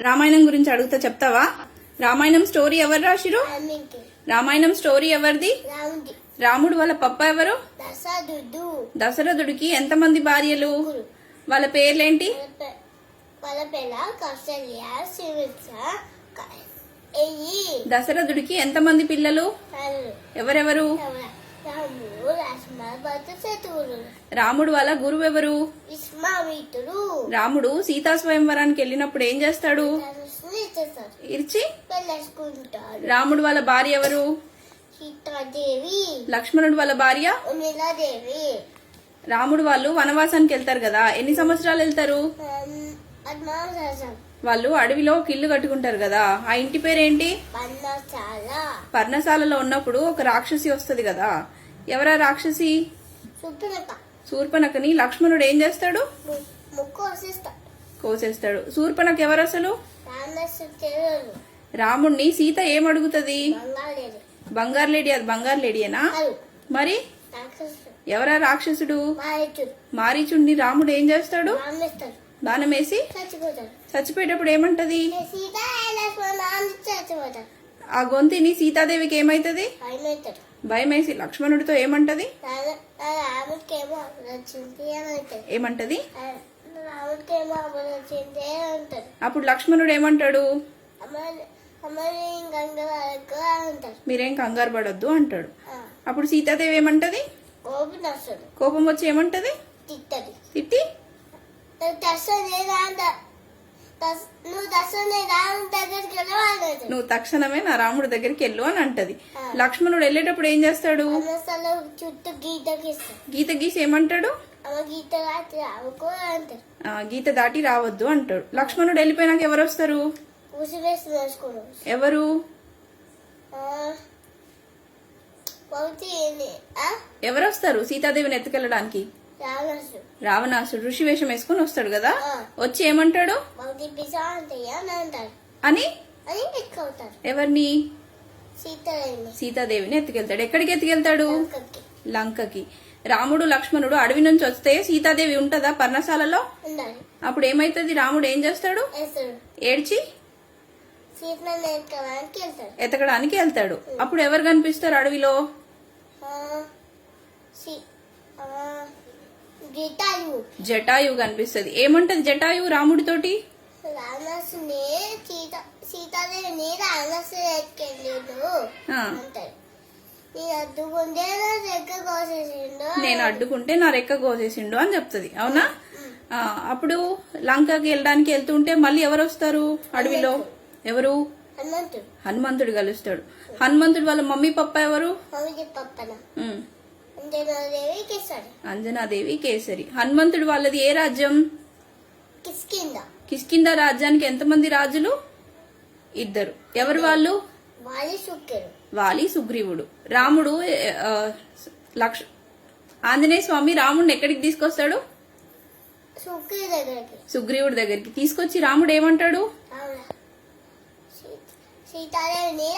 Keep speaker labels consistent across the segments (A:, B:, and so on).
A: రామాయణం గురించి అడుగుతా చెప్తావా? రామాయణం స్టోరీ ఎవరు రాసిరు? రామాయణం స్టోరీ ఎవరిది?
B: రాముడి.
A: వాళ్ళ పప్ప ఎవరు? దశరథుడికి ఎంతమంది భార్యలు? వాళ్ళ పేర్లేంటి? దశరథుడికి ఎంతమంది పిల్లలు? ఎవరెవరు?
B: రాముడు
A: వాళ్ళ గురువు ఎవరు?
B: విశ్వామిత్రుడు.
A: రాముడు సీతా స్వయంవరానికి వెళ్ళినప్పుడు ఏం చేస్తాడు? ఇర్చి రాముడు వాళ్ళ భార్య ఎవరు?
B: సీతాదేవి.
A: లక్ష్మణుడు వాళ్ళ భార్య?
B: ఉమిలాదేవి
A: రాముడు వాళ్ళు వనవాసానికి వెళ్తారు కదా. ఎన్ని సంవత్సరాలు వెళ్తారు? వాళ్ళు అడవిలో ఒక ఇల్లు కట్టుకుంటారు కదా. ఆ ఇంటి పేరేంటి? పర్ణశాలలో ఉన్నప్పుడు ఒక రాక్షసి వస్తది కదా. ఎవరా రాక్షసి? శూర్పణకని లక్ష్మణుడు ఏం చేస్తాడు? కోసేస్తాడు. శూర్పణకు ఎవరు అసలు రాముణ్ణి సీత ఏం అడుగుతుంది?
B: బంగాళేది
A: బంగారు లేడీ అది బంగారు లేడీయేనా? మరి? ఎవరా రాక్షసుడు?
B: మారిచుడు.
A: మారీచుడిని రాముడు ఏం చేస్తాడు? బాణం వేసి
B: చచ్చిపోతాడు
A: చచ్చిపోయేటప్పుడు ఏమంటది? ఆ గొంతిని సీతాదేవికి ఏమైతది? భయం వేసి లక్ష్మణుడితో ఏమంటది? ఏమంటది? అప్పుడు లక్ష్మణుడు ఏమంటాడు? మీరేం కంగారు పడొద్దు అంటాడు అప్పుడు సీతాదేవి ఏమంటది?
B: కోపం
A: వచ్చి ఏమంటది? తిట్టి
B: నువ్వు
A: తక్షణమే నా రాముడి దగ్గరికి వెళ్ళు అని అంటది. లక్ష్మణుడు వెళ్ళేటప్పుడు ఏం చేస్తాడు?
B: గీత
A: గీసి ఏమంటాడు?
B: గీత
A: దాటి రావద్దు అంటాడు. లక్ష్మణుడు వెళ్ళిపోయినాక ఎవరు వస్తారు? ఎవరు? ఎవరు వస్తారు? సీతాదేవిని ఎత్తుకెళ్ళడానికి?
B: రావణాసుడు.
A: ఋషి వేషం వేసుకుని వస్తాడు కదా. వచ్చి ఏమంటాడు?
B: అని
A: ఎవరిని? సీతాదేవిని. ఎత్తుకెళ్తాడు. ఎక్కడికి ఎత్తుకెళ్తాడు?
B: లంకకి.
A: రాముడు లక్ష్మణుడు అడవి నుంచి వస్తే సీతాదేవి ఉంటదా పర్ణశాలలో? అప్పుడు ఏమైతుంది? రాముడు ఏం చేస్తాడు? ఏడ్చి? ఎతకడానికి వెళ్తాడు. అప్పుడు ఎవరు కనిపిస్తారు అడవిలో
B: ఆ, సీ- ఆ, గీతాయు
A: జటాయువు కనిపిస్తుంది. ఏమంటది జటాయువు రాముడితోటి?
B: నేను అడ్డుకుంటే నా
A: రెక్క కోసేసిండు అని చెప్తుంది. అవునా? అప్పుడు లంకకి వెళ్ళడానికి వెళ్తుంటే మళ్ళీ ఎవరు వస్తారు అడవిలో? ఎవరు?
B: హనుమంతుడు.
A: హనుమంతుడు కలుస్తాడు. హనుమంతుడు వాళ్ళ మమ్మీ పప్ప ఎవరు? అంజనాదేవి కేసరి. హనుమంతుడు వాళ్ళది ఏ రాజ్యం?
B: కిస్కింద
A: కిష్కింద రాజ్యానికి ఎంతమంది రాజులు? ఇద్దరు. ఎవరు వాళ్ళు?
B: వాలి
A: సుగ్రీవుడు. రాముడు లక్ష ఆంజనేయ స్వామి రాముడిని ఎక్కడికి తీసుకొస్తాడు? సుగ్రీవుడి దగ్గరికి. తీసుకొచ్చి రాముడు ఏమంటాడు?
B: సీతాదేవిని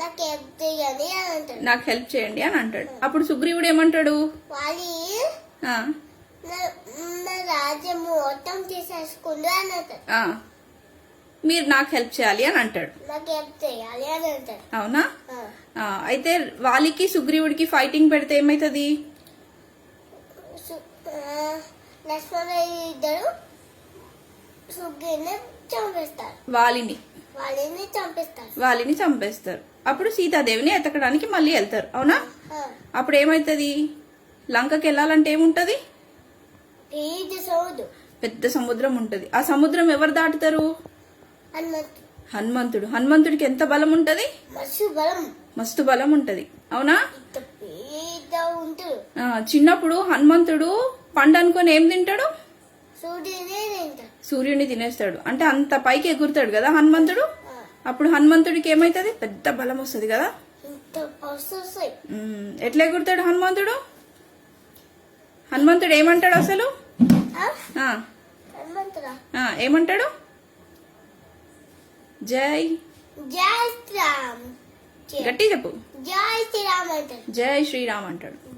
B: నాకు
A: హెల్ప్ చేయండి అని అంటాడు. అప్పుడు సుగ్రీవుడు ఏమంటాడు? మీరు నాకు హెల్ప్ చేయాలి అని అంటాడు. అవునా? అయితే వాలికి సుగ్రీవుడికి ఫైటింగ్ పెడితే ఏమైతుంది?
B: లక్ష్మణుడు ఇద్దరు చంపేస్తారు.
A: వాలిని వాలిని చంపేస్తారు. అప్పుడు సీతాదేవిని ఎతకడానికి మళ్ళీ వెళ్తారు. అవునా? అప్పుడు ఏమైతుంది? లంకకి వెళ్ళాలంటే ఏముంటది? పెద్ద సముద్రం. ఉంటది. ఆ సముద్రం ఎవరు దాటుతారు?
B: హనుమంతుడు
A: హనుమంతుడు. హనుమంతుడికి ఎంత బలం ఉంటది?
B: మస్తు బలం.
A: ఉంటది. అవునా? చిన్నప్పుడు హనుమంతుడు పండు అనుకొని ఏం తింటాడు? సూర్యుని తినేస్తాడు. అంటే అంత పైకి ఎగురుతాడు కదా హనుమంతుడు? అప్పుడు హనుమంతుడికి ఏమైతుంది? పెద్ద బలం వస్తుంది కదా? ఎట్లా ఎగురుతాడు హనుమంతుడు? హనుమంతుడు ఏమంటాడు అసలు? ఏమంటాడు? జై.
B: జై శ్రీరామ్.
A: గట్టి చెప్పు.
B: జై శ్రీరామ్ అంటాడు.
A: జై శ్రీరామ్ అంటాడు.